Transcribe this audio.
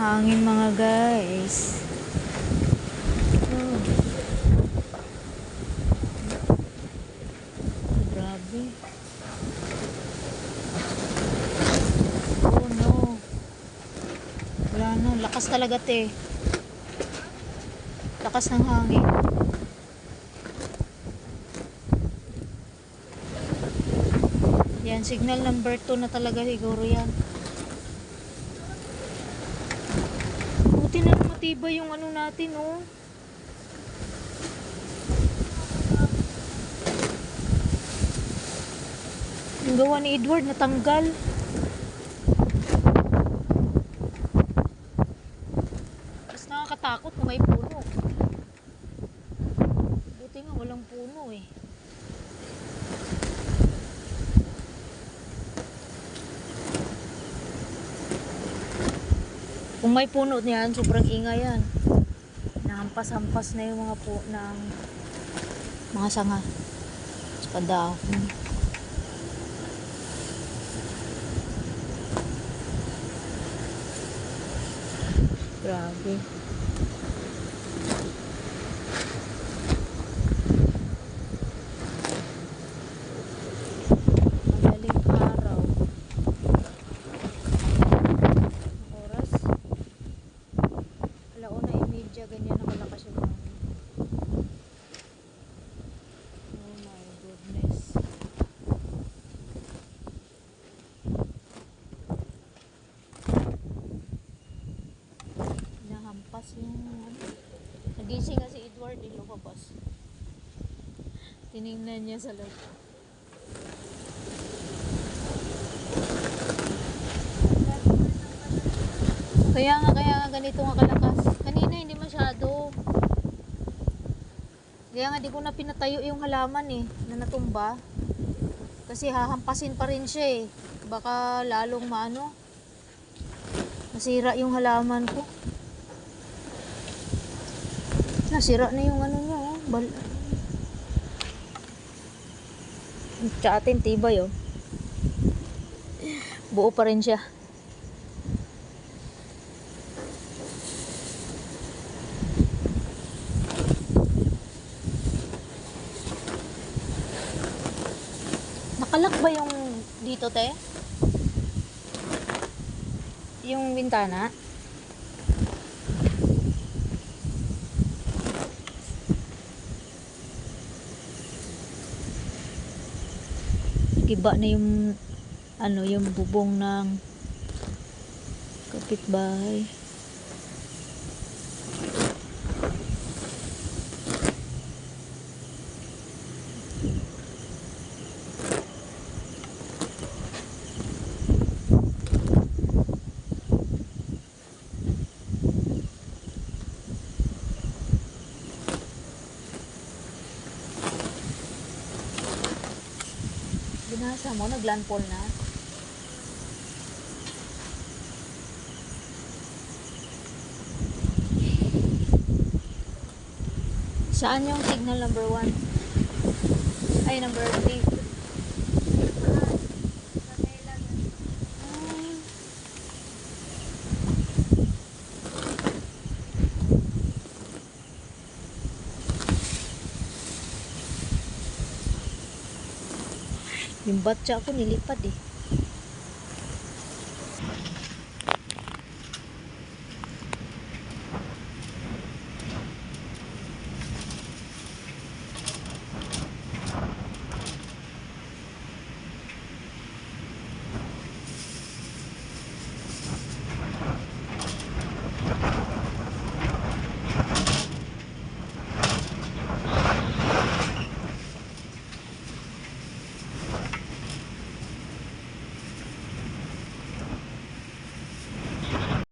hangin mga guys. Oh. Grabe. Oh no. Wala no. Lakas talaga te. Lakas ng hangin. Yan, signal number 2 na talaga siguro yan. Buti na matibay yung ano natin, oh. Yung gawa ni Edward natanggal. Mas nakakatakot kung may puno. Buti nga walang puno eh. Kung may puno niyan, sobrang ingay yan. Nahampas-hampas na yung mga po ng mga sanga. Sa dahon. Grabe. Nagising nga si Edward, eh, lumabas. Tiningnan niya sa loob. Kaya nga, kaya nga ganito nga kalakas. Kanina hindi masyado. Kaya nga di ko na pinatayo yung halaman eh, na natumba. Kasi hahampasin pa rin siya eh. Baka lalong maano. Nasira yung halaman ko. Nasira na yung ano niya oh. Bal Sa atin tibay oh. Buo pa rin siya. Nakalak ba yung dito, te? Yung bintana? Kiba na yung ano, yung bubong ng kapitbahay. Binasa mo, naglandfall na. Saan yung signal number 1? Ay, number 3. yung batya ko nilipad eh.